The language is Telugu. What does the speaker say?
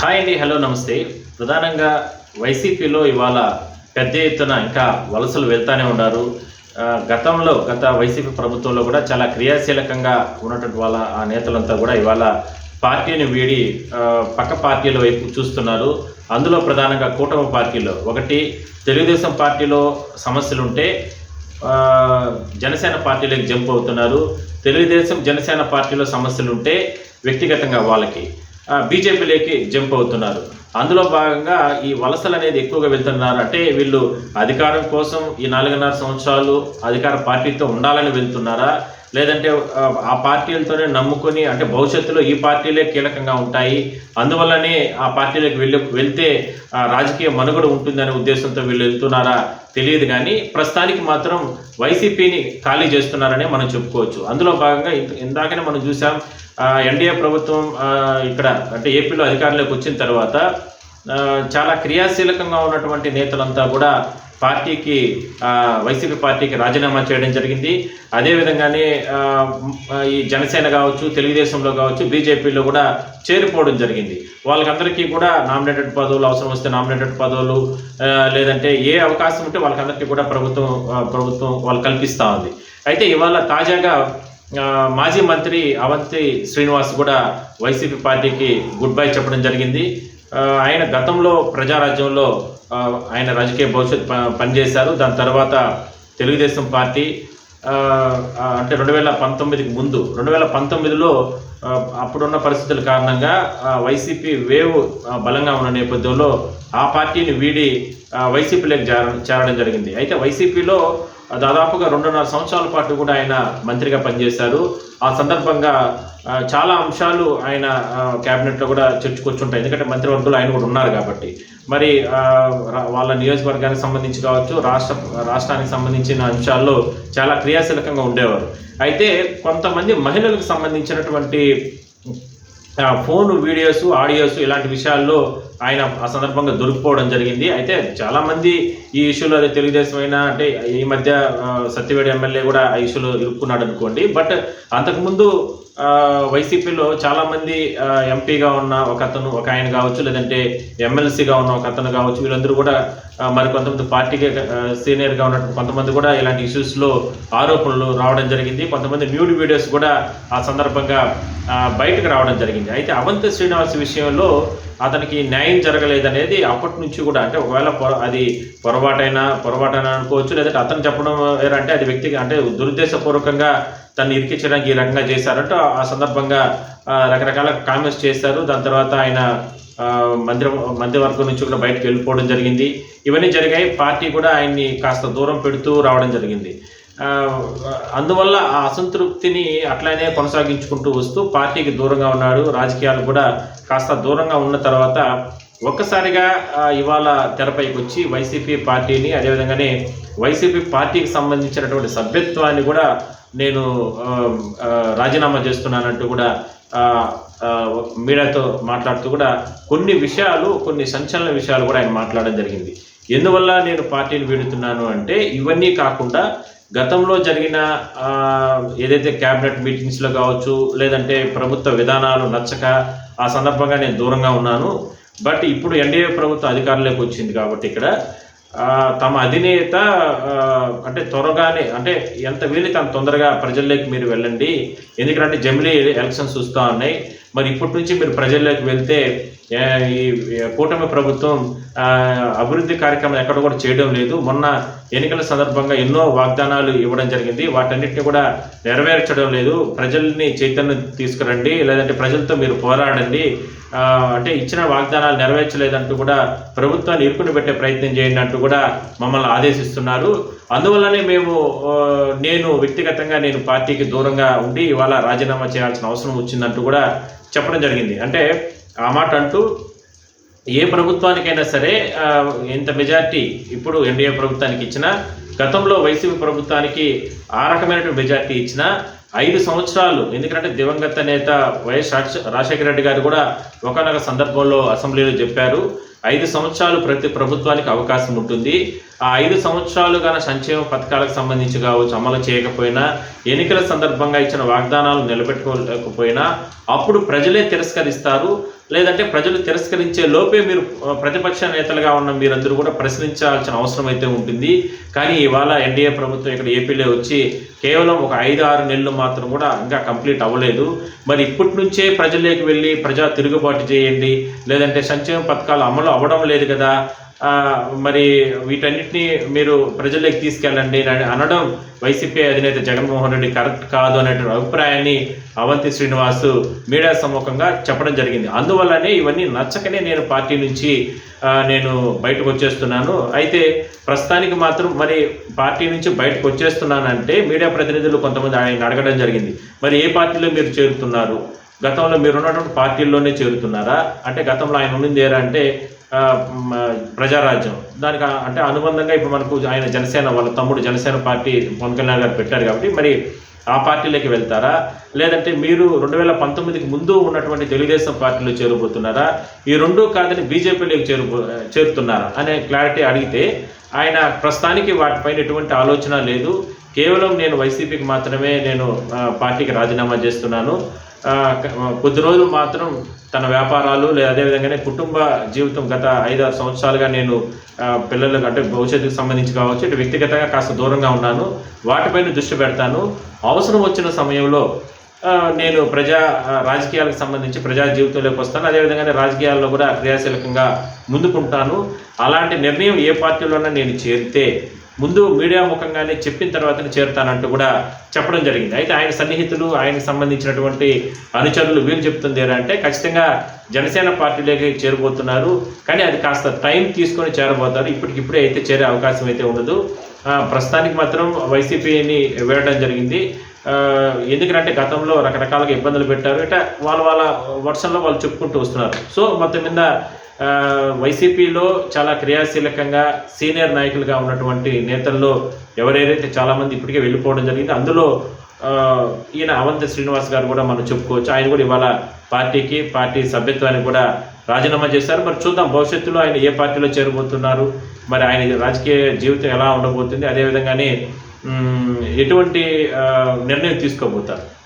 హాయ్ అండి హలో నమస్తే. ప్రధానంగా వైసీపీలో ఇవాళ పెద్ద ఎత్తున ఇంకా వలసలు వెళ్తానే ఉన్నారు. గతంలో గత వైసీపీ ప్రభుత్వంలో కూడా చాలా క్రియాశీలకంగా ఉన్నటువంటి వాళ్ళ ఆ నేతలంతా కూడా ఇవాళ పార్టీని వీడి పక్క పార్టీల వైపు చూస్తున్నారు. అందులో ప్రధానంగా కూటమి పార్టీలో ఒకటి తెలుగుదేశం పార్టీలో సమస్యలుంటే జనసేన పార్టీలోకి జంప్ అవుతున్నారు. తెలుగుదేశం జనసేన పార్టీలో సమస్యలుంటే వ్యక్తిగతంగా వాళ్ళకి. బీజేపీలోకి జంప్ అవుతున్నారు. అందులో భాగంగా ఈ వలసలు అనేది ఎక్కువగా వెళ్తున్నారు. అంటే వీళ్ళు అధికారం కోసం ఈ నాలుగున్నర సంవత్సరాలు అధికార పార్టీతో ఉండాలని వెళ్తున్నారా? లేదంటే ఆ, పార్టీలతోనే నమ్ముకొని అంటే భవిష్యత్తులో ఈ పార్టీలే కీలకంగా ఉంటాయి. అందువల్లనే ఆ పార్టీలకు వెళ్ళి వెళ్తే ఆ, రాజకీయ మనుగడ ఉంటుందనే ఉద్దేశంతో వీళ్ళు వెళ్తున్నారా తెలియదు కానీ ప్రస్తుతానికి మాత్రం వైసీపీని ఖాళీ చేస్తున్నారనే మనం చెప్పుకోవచ్చు. అందులో భాగంగా ఇందాకనే మనం చూసాం ఎన్డీఏ ప్రభుత్వం ఇక్కడ అంటే ఏపీలో అధికారంలోకి వచ్చిన తర్వాత చాలా క్రియాశీలకంగా ఉన్నటువంటి నేతలంతా కూడా పార్టీకి వైసీపీ పార్టీకి రాజీనామా చేయడం జరిగింది. అదేవిధంగానే ఈ జనసేన కావచ్చు తెలుగుదేశంలో కావచ్చు బీజేపీలో కూడా చేరిపోవడం జరిగింది. వాళ్ళకందరికీ కూడా నామినేటెడ్ పదవులు అవసరం వస్తే నామినేటెడ్ పదవులు లేదంటే ఏ అవకాశం ఉంటే వాళ్ళకందరికీ కూడా ప్రభుత్వం ప్రభుత్వం వాళ్ళు కల్పిస్తూ ఉంది. అయితే ఇవాళ తాజాగా మాజీ మంత్రి అవంతి శ్రీనివాస్ కూడా వైసీపీ పార్టీకి గుడ్ బై చెప్పడం జరిగింది. ఆయన గతంలో ప్రజారాజ్యంలో ఆయన రాజకీయ భవిష్యత్ పనిచేశారు. దాని తర్వాత తెలుగుదేశం పార్టీ అంటే రెండు వేల పంతొమ్మిదికి ముందు రెండు వేల పంతొమ్మిదిలో అప్పుడున్న పరిస్థితుల కారణంగా వైసీపీ వేవ్ బలంగా ఉన్న నేపథ్యంలో ఆ పార్టీని వీడి వైసీపీలోకి చేర చేరడం జరిగింది. అయితే వైసీపీలో దాదాపుగా రెండున్నర సంవత్సరాల పాటు కూడా ఆయన మంత్రిగా పనిచేశారు. ఆ సందర్భంగా చాలా అంశాలు ఆయన క్యాబినెట్లో కూడా చర్చకొచ్చుంటాయి. ఎందుకంటే మంత్రివర్గంలో ఆయన కూడా ఉన్నారు కాబట్టి. మరి వాళ్ళ నియోజకవర్గానికి సంబంధించి కావచ్చు రాష్ట్ర రాష్ట్రానికి సంబంధించిన అంశాల్లో చాలా క్రియాశీలకంగా ఉండేవారు. అయితే కొంతమంది మహిళలకు సంబంధించినటువంటి ఫోన్ వీడియోస్ ఆడియోస్ ఇలాంటి విషయాల్లో ఆయన ఆ సందర్భంగా దొరికిపోవడం జరిగింది. అయితే చాలా మంది ఈ ఇష్యూలో అదే తెలుగుదేశం అయినా అంటే ఈ మధ్య సత్యవేడి ఎమ్మెల్యే కూడా ఆ ఇష్యూలో ఇరుక్కున్నాడు అనుకోండి. బట్ అంతకుముందు వైసీపీలో చాలామంది ఎంపీగా ఉన్న ఒక అతను ఒక ఆయన కావచ్చు లేదంటే ఎమ్మెల్సీగా ఉన్న ఒక అతను కావచ్చు వీళ్ళందరూ కూడా మరి కొంతమంది పార్టీకి సీనియర్గా ఉన్నట్టు కొంతమంది కూడా ఇలాంటి ఇష్యూస్లో ఆరోపణలు రావడం జరిగింది. కొంతమంది న్యూడ్ వీడియోస్ కూడా ఆ సందర్భంగా బయటకు రావడం జరిగింది. అయితే అవంతి శ్రీనివాస్ విషయంలో అతనికి న్యాయ జరగలేదనేది అప్పటి నుంచి కూడా అంటే ఒకవేళ పొర అది పొరపాటైనా పొరపాటైనా అనుకోవచ్చు లేదంటే అతను చెప్పడం వేరంటే అది వ్యక్తిగా అంటే దురుద్దేశపూర్వకంగా తను ఇరికించడానికి ఈ రకంగా చేశారంటూ ఆ సందర్భంగా రకరకాల కామెంట్స్ చేశారు. దాని తర్వాత ఆయన మంత్రి మంత్రివర్గం నుంచి కూడా బయటకు వెళ్ళిపోవడం జరిగింది. ఇవన్నీ జరిగాయి. పార్టీ కూడా ఆయన్ని కాస్త దూరం పెడుతూ రావడం జరిగింది. అందువల్ల ఆ అసంతృప్తిని అట్లానే కొనసాగించుకుంటూ వస్తూ పార్టీకి దూరంగా ఉన్నాడు. రాజకీయాలు కూడా కాస్త దూరంగా ఉన్న తర్వాత ఒక్కసారిగా ఇవాళ తెరపైకి వచ్చి వైసీపీ పార్టీని అదేవిధంగానే వైసీపీ పార్టీకి సంబంధించినటువంటి సభ్యత్వాన్ని కూడా నేను రాజీనామా చేస్తున్నానంటూ కూడా మీడియాతో మాట్లాడుతూ కూడా కొన్ని విషయాలు కొన్ని సంచలన విషయాలు కూడా ఆయన మాట్లాడడం జరిగింది. ఎందువల్ల నేను పార్టీని వీడుతున్నాను అంటే ఇవన్నీ కాకుండా గతంలో జరిగిన ఏదైతే క్యాబినెట్ మీటింగ్స్లో కావచ్చు లేదంటే ప్రభుత్వ విధానాలు నచ్చక ఆ సందర్భంగా నేను దూరంగా ఉన్నాను. బట్ ఇప్పుడు ఎన్డీఏ ప్రభుత్వం అధికారంలోకి వచ్చింది కాబట్టి ఇక్కడ తమ అధినేత అంటే త్వరగానే అంటే ఎంత వీలైతే అంత తొందరగా ప్రజల్లోకి మీరు వెళ్ళండి. ఎందుకంటే జమిలీ ఎలక్షన్స్ వస్తూ ఉన్నాయి. మరి ఇప్పటి నుంచి మీరు ప్రజల్లోకి వెళ్తే ఈ కూటమి ప్రభుత్వం అభివృద్ధి కార్యక్రమం ఎక్కడ కూడా చేయడం లేదు. మొన్న ఎన్నికల సందర్భంగా ఎన్నో వాగ్దానాలు ఇవ్వడం జరిగింది. వాటన్నిటిని కూడా నెరవేర్చడం లేదు. ప్రజల్ని చైతన్యం తీసుకురండి లేదంటే ప్రజలతో మీరు పోరాడండి. అంటే ఇచ్చిన వాగ్దానాలు నెరవేర్చలేదంటూ కూడా ప్రభుత్వాన్ని ఇరుకుని పెట్టే ప్రయత్నం చేయండి అంటూ కూడా మమ్మల్ని ఆదేశిస్తున్నారు. అందువల్లనే మేము నేను వ్యక్తిగతంగా నేను పార్టీకి దూరంగా ఉండి ఇవాళ రాజీనామా చేయాల్సిన అవసరం వచ్చిందంటూ కూడా చెప్పడం జరిగింది. అంటే ఆ మాట అంటూ ఏ ప్రభుత్వానికైనా సరే ఇంత ఎంత మెజార్టీ ఇప్పుడు ఎన్డీఏ ప్రభుత్వానికి ఇచ్చినా గతంలో వైసీపీ ప్రభుత్వానికి ఆ రకమైనటువంటి మెజార్టీ ఇచ్చినా ఐదు సంవత్సరాలు ఎందుకంటే దివంగత నేత వైఎస్ రాజశేఖర రెడ్డి గారు కూడా ఒకనొక సందర్భంలో అసెంబ్లీలో చెప్పారు ఐదు సంవత్సరాలు ప్రతి ప్రభుత్వానికి అవకాశం ఉంటుంది ఆ ఐదు సంవత్సరాలు గాన సంక్షేమ పథకాలకు సంబంధించి కావచ్చు అమలు చేయకపోయినా ఎన్నికల సందర్భంగా ఇచ్చిన వాగ్దానాలు నిలబెట్టుకోలేకపోయినా అప్పుడు ప్రజలే తిరస్కరిస్తారు. లేదంటే ప్రజలు తిరస్కరించే లోపే మీరు ప్రతిపక్ష నేతలుగా ఉన్న మీరందరూ కూడా ప్రశ్నించాల్సిన అవసరం అయితే ఉంటుంది. కానీ ఇవాళ ఎన్డీఏ ప్రభుత్వం ఇక్కడ ఏపీలో వచ్చి కేవలం ఒక ఐదు ఆరు నెలలు మాత్రం కూడా ఇంకా కంప్లీట్ అవ్వలేదు. మరి ఇప్పటి నుంచే ప్రజల్లోకి వెళ్ళి ప్రజా తిరుగుబాటు చేయండి. లేదంటే సంక్షేమ పథకాలు అమలు అవ్వడం లేదు కదా. మరి వీటన్నిటిని మీరు ప్రజల్లోకి తీసుకెళ్ళండి అనడం వైసీపీ అధినేత జగన్మోహన్ రెడ్డి కరెక్ట్ కాదు అనేటువంటి అభిప్రాయాన్ని అవంతి శ్రీనివాస్ మీడియా సమ్మూఖంగా చెప్పడం జరిగింది. అందువల్లనే ఇవన్నీ నచ్చకనే నేను పార్టీ నుంచి నేను బయటకు వచ్చేస్తున్నాను. అయితే ప్రస్తుతానికి మాత్రం మరి పార్టీ నుంచి బయటకు వచ్చేస్తున్నానంటే మీడియా ప్రతినిధులు కొంతమంది ఆయన అడగడం జరిగింది. మరి ఏ పార్టీలో మీరు చేరుతున్నారు? గతంలో మీరు ఉన్నటువంటి పార్టీల్లోనే చేరుతున్నారా? అంటే గతంలో ఆయన ఉండింది ఏరా అంటే ప్రజారాజ్యం. దానికి అంటే అనుబంధంగా ఇప్పుడు మనకు ఆయన జనసేన వాళ్ళ తమ్ముడు జనసేన పార్టీ పవన్ కళ్యాణ్ గారు పెట్టారు కాబట్టి మరి ఆ పార్టీలోకి వెళ్తారా? లేదంటే మీరు రెండు వేల పంతొమ్మిదికి ముందు ఉన్నటువంటి తెలుగుదేశం పార్టీలో చేరబోతున్నారా? ఈ రెండు కాదని బీజేపీలోకి చేరు చేరుతున్నారా? అనే క్లారిటీ అడిగితే ఆయన ప్రస్తుతానికి వాటిపైన ఎటువంటి ఆలోచన లేదు. కేవలం నేను వైసీపీకి మాత్రమే నేను పార్టీకి రాజీనామా చేస్తున్నాను. కొద్ది రోజులు మాత్రం తన వ్యాపారాలు లేదా అదేవిధంగానే కుటుంబ జీవితం గత ఐదు ఆరు సంవత్సరాలుగా నేను పిల్లలకు అంటే భవిష్యత్తుకు సంబంధించి కావచ్చు ఇటు వ్యక్తిగతంగా కాస్త దూరంగా ఉన్నాను. వాటిపైన దృష్టి పెడతాను. అవసరం వచ్చిన సమయంలో నేను ప్రజా రాజకీయాలకు సంబంధించి ప్రజా జీవితంలోకి వస్తాను. అదేవిధంగానే రాజకీయాల్లో కూడా క్రియాశీలకంగా ముందుకుంటాను. అలాంటి నిర్ణయం ఏ పార్టీలోనైనా నేను చేరితే ముందు మీడియా ముఖంగానే చెప్పిన తర్వాతనే చేరుతానంటూ కూడా చెప్పడం జరిగింది. అయితే ఆయన సన్నిహితులు ఆయనకు సంబంధించినటువంటి అనుచరులు వీళ్ళు చెప్తుంది అంటే ఖచ్చితంగా జనసేన పార్టీలోకి చేరబోతున్నారు. కానీ అది కాస్త టైం తీసుకొని చేరబోతారు. ఇప్పటికిప్పుడే అయితే చేరే అవకాశం అయితే ఉండదు. ప్రస్తుతానికి మాత్రం వైసీపీని వేయడం జరిగింది. ఎందుకంటే గతంలో రకరకాలుగా ఇబ్బందులు పెట్టారు. ఇట వాళ్ళ వాళ్ళ వర్షంలో వాళ్ళు చెప్పుకుంటూ వస్తున్నారు. సో మొత్తం మీద వైసీపీలో చాలా క్రియాశీలకంగా సీనియర్ నాయకులుగా ఉన్నటువంటి నేతల్లో ఎవరైతే చాలామంది ఇప్పటికే వెళ్ళిపోవడం జరిగింది అందులో ఈయన అవంతి శ్రీనివాస్ గారు కూడా మనం చెప్పుకోవచ్చు. ఆయన కూడా ఇవాళ పార్టీకి పార్టీ సభ్యత్వానికి కూడా రాజీనామా చేశారు. మరి చూద్దాం భవిష్యత్తులో ఆయన ఏ పార్టీలో చేరబోతున్నారు? మరి ఆయన రాజకీయ జీవితం ఎలా ఉండబోతుంది? అదేవిధంగానే ఎటువంటి నిర్ణయం తీసుకోబోతారు?